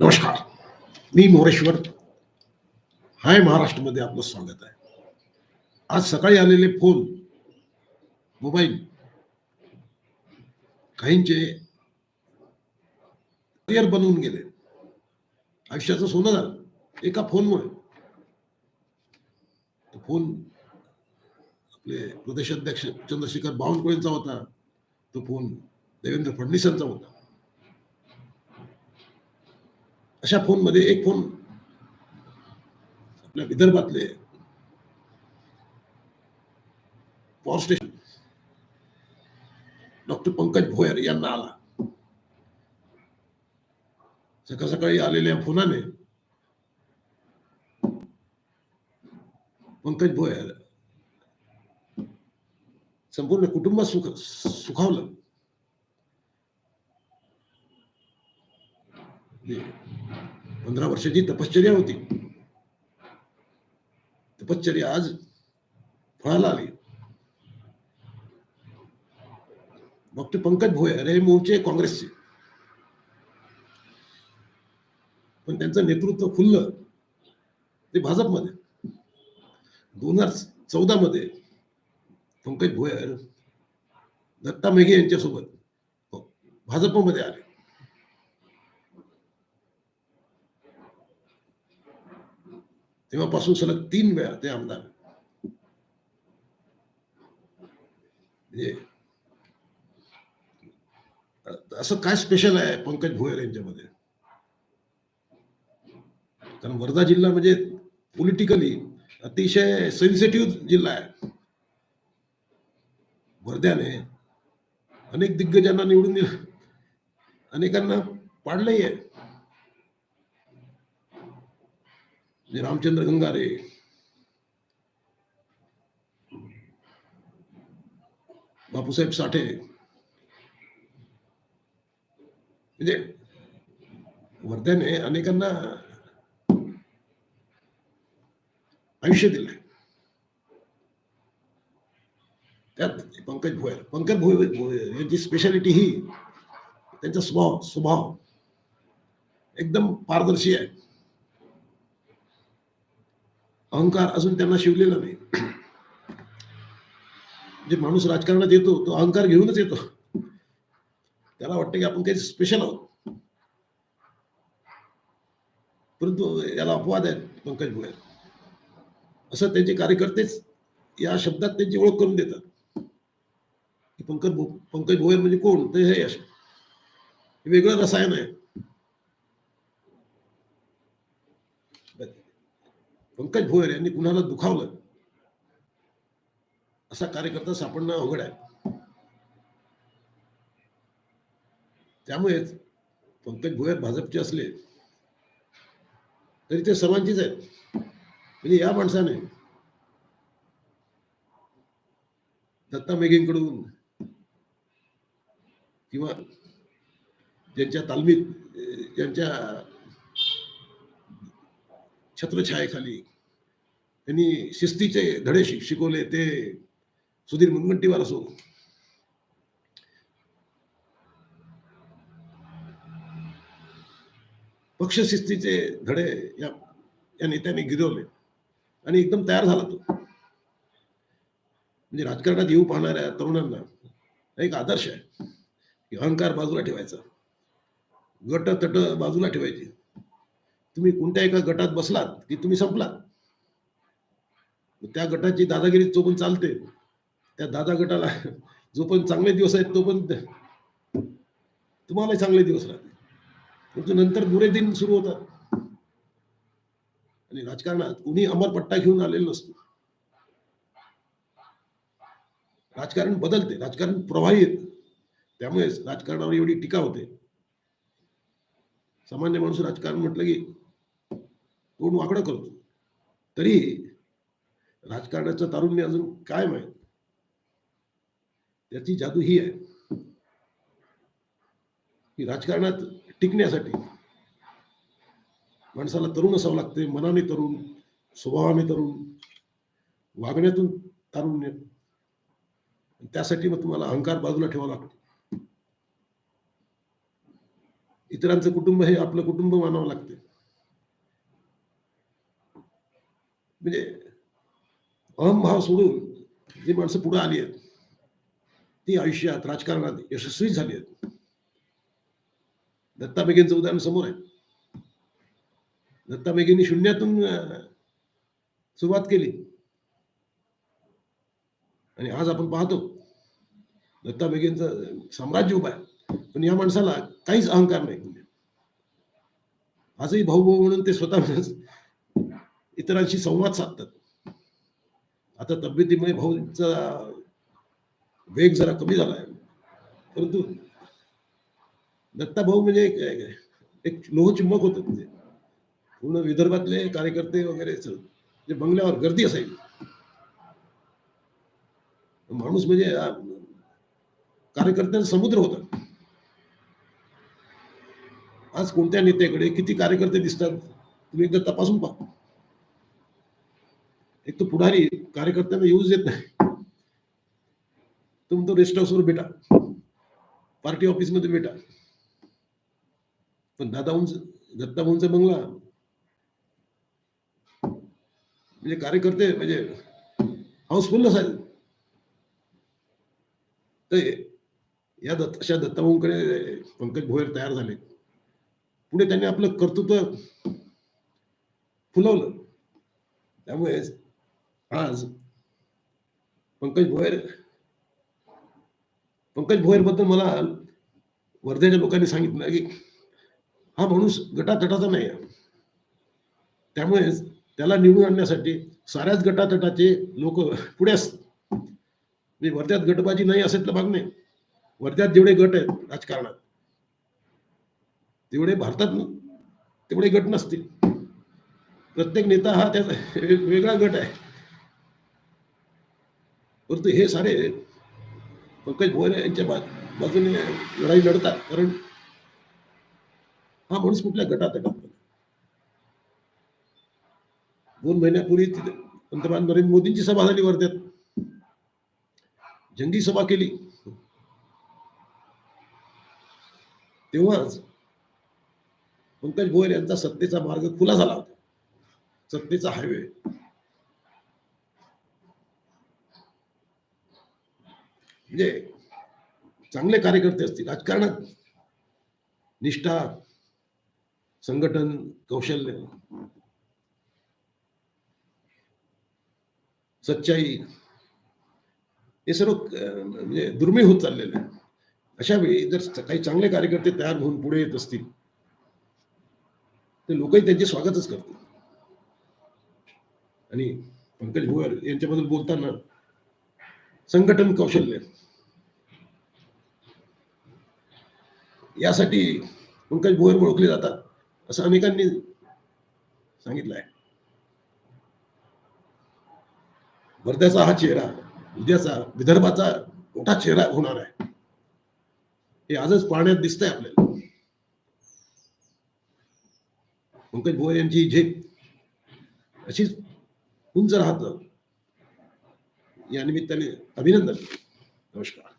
नमस्कार. मी मोरेश्वर. हाय महाराष्ट्रमध्ये आपलं स्वागत आहे. आज सकाळी आलेले फोन मोबाईल काहींचे करिअर बनवून गेले. आयुष्याचं सोनं झालं एका फोनमुळे. फोन आपले प्रदेशाध्यक्ष चंद्रशेखर बावनकुळेंचा होता. तो फोन देवेंद्र फडणवीसांचा होता. अशा फोनमध्ये एक फ़ोन आपल्या विदर्भातले power station doctor Pankaj Bhoyar यांना आला. सकाळ सकाळी आलेल्या फोनाने पंकज भोयर संपूर्ण कुटुंब सुख सुखावलं. पंधरा वर्षाची तपश्चर्या होती. तपश्चर्या आज फळाला आली. डॉक्टर पंकज भोयर हे मूळचे काँग्रेसचे. पण त्यांचं नेतृत्व खुललं. ते भाजपमध्ये. दोन हजार चौदा मध्ये पंकज भोयर दत्ता मेघे यांच्यासोबत भाजपमध्ये आले. तेव्हापासून सलग तीन वेळा ते आमदार म्हणजे असं काय स्पेशल आहे पंकज भोयर यांच्यामध्ये? कारण वर्धा जिल्हा म्हणजे पॉलिटिकली अतिशय सेन्सिटिव्ह जिल्हा आहे. वर्ध्याने अनेक दिग्गजांना निवडून दिलं. अनेकांना पाडलंही आहे. म्हणजे रामचंद्र गंगारे। बापूसाहेब साठे। म्हणजे वर्ध्याने अनेकांना आयुष्य दिलंय. त्यात पंकज भोयर. पंकज भोयर यांची स्पेशालिटी ही त्यांचा स्वभाव स्वभाव एकदम पारदर्शी आहे. अहंकार अजून त्यांना शिवलेला नाही. जे माणूस राजकारणात येतो तो अहंकार घेऊनच येतो. त्याला वाटतं की आपण काही स्पेशल आहोत. परंतु याला अपवाद आहे पंकज भोयर. असं त्यांचे कार्यकर्तेच या शब्दात त्यांची ओळख करून देतात. की पंकज पंकज भोयर म्हणजे कोण? ते हे असं हे वेगळं रसायन आहे. पंकज भोयर यांनी कुणाला दुखावलं? असा कार्यकर्ता सापडणं अवघड आहे. त्यामुळेच पंकज भोयर भाजपचे असले तरी ते सर्वांचीच आहेत. म्हणजे या माणसाने दत्ता मेघेंकडून किंवा ज्यांच्या तालमीत ज्यांच्या छत्रछायेखाली. त्यांनी शिस्तीचे धडे शिकवले ते सुधीर मुनगंटीवार असो. पक्ष शिस्तीचे धडे या या नेत्याने गिरवले आणि एकदम तयार झाला तो. म्हणजे राजकारणात येऊ पाहणाऱ्या तरुणांना एक आदर्श आहे की अहंकार बाजूला ठेवायचा. गट तट बाजूला ठेवायची. तुम्ही कोणत्या एका गटात बसलात की तुम्ही संपलात. त्या गटाची दादागिरी जो पण चालते त्या दादा गटाला जो पण चांगले दिवस आहेत तो पण तुम्हाला चांगले दिवस राहते परंतु नंतर बुरे दिन सुरू होतात. आणि राजकारणात कुणी अमरपट्टा घेऊन आलेला नसतो. राजकारण बदलते राजकारण प्रवाही येते. त्यामुळेच राजकारणावर एवढी टीका होते. सामान्य माणूस राजकारण म्हटलं की तोंड वाकडं करतो. तरी राजकारणाचं तारुण्य अजून काय माहीत? त्याची जादू ही आहे. की राजकारणात टिकण्यासाठी माणसाला तरुण असावं लागते मनाने तरुण स्वभावाने तरुण वागण्यातून तारुण्य. त्यासाठी मग तुम्हाला अहंकार बाजूला ठेवावा लागतो. इतरांचं कुटुंब हे आपलं कुटुंब मानावं लागते. म्हणजे अहमभाव सोडून जी माणसं पुढे आली आहेत ती आयुष्यात राजकारणात यशस्वी झाली आहेत. दत्ता मेघेंचं उदाहरण समोर आहे. दत्ता मेघेंनी शून्यातून सुरुवात केली. आणि आज आपण पाहतो दत्ता बेगेंचं साम्राज्य उभा आहे. पण या माणसाला काहीच अहंकार नाही. आजही भाऊ भाऊ म्हणून ते स्वतः इतरांशी संवाद साधतात. आता तब्येतीमुळे भाऊंचा वेग जरा कमी झाला आहे परंतु दत्ता भाऊ म्हणजे एक एक लोहचुंबक होतं म्हणजे पूर्ण विदर्भातले कार्यकर्ते वगैरे जे बंगल्यावर गर्दी असायची. माणूस म्हणजे कार्यकर्त्यांचा समुद्र होता. आज कोणत्या नेत्याकडे किती कार्यकर्ते दिसतात तुम्ही एकदा तपासून पहा. एक तो पुढारी कार्यकर्त्यांना येऊच देत नाही. तुम्ही तो रेस्ट हाऊसवर भेटा. पार्टी ऑफिसमध्ये भेटा. पण दादाहूंच दत्ताभाऊंचा बंगला. म्हणजे कार्यकर्ते म्हणजे हाऊसफुल असायचे तर या दत्त अशा दत्ताभाऊंकडे पंकज भोयर तयार झाले. पुढे त्यांनी आपलं कर्तृत्व फुलवलं. त्यामुळे आज पंकज भोयर पंकज भोयरबद्दल मला वर्ध्याच्या लोकांनी सांगितलं की हा माणूस गटातटाचा नाही आहे. त्यामुळेच त्याला निवडून आणण्यासाठी साऱ्याच गटातटाचे लोक पुढे असतात म्हणजे वर्ध्यात गटबाजी नाही असेल तर भाग नाही वर्ध्यात जेवढे गट आहेत राजकारणात तेवढे भारतात तेवढे गट नसतील. प्रत्येक नेता हा त्याचा वेगळा गट आहे. परंतु हे सारे पंकज भोयर यांच्या बाजूने लढाई लढतात. कारण हा माणूस कुठल्या गटात आहे? दोन महिन्यापूर्वी पंतप्रधान नरेंद्र मोदींची सभा झाली वर्ध्यात. जंगी सभा केली. तेव्हाच पंकज भोयर यांचा सत्तेचा मार्ग खुला झाला होता. सत्तेचा हायवे म्हणजे चांगले कार्यकर्ते असतील. राजकारणात निष्ठा संघटन कौशल्य सच्चाई हे सर्व म्हणजे दुर्मिळ होत चाललेलं आहे. अशा वेळी जर काही चांगले कार्यकर्ते तयार होऊन पुढे येत असतील तर लोकही त्यांचे स्वागतच करतील. आणि पंकज भुवर यांच्याबद्दल बोलताना संघटन कौशल्य यासाठी पंकज भोयर ओळखले जातात असं अनेकांनी सांगितलं आहे वर्ध्याचा हा चेहरा उद्याचा विदर्भाचा मोठा चेहरा होणार आहे. हे आजच पाहण्यात दिसतंय आपल्याला. पंकज भोयर यांची झेप अशीच उंच राहत या निमित्ताने अभिनंदन. नमस्कार.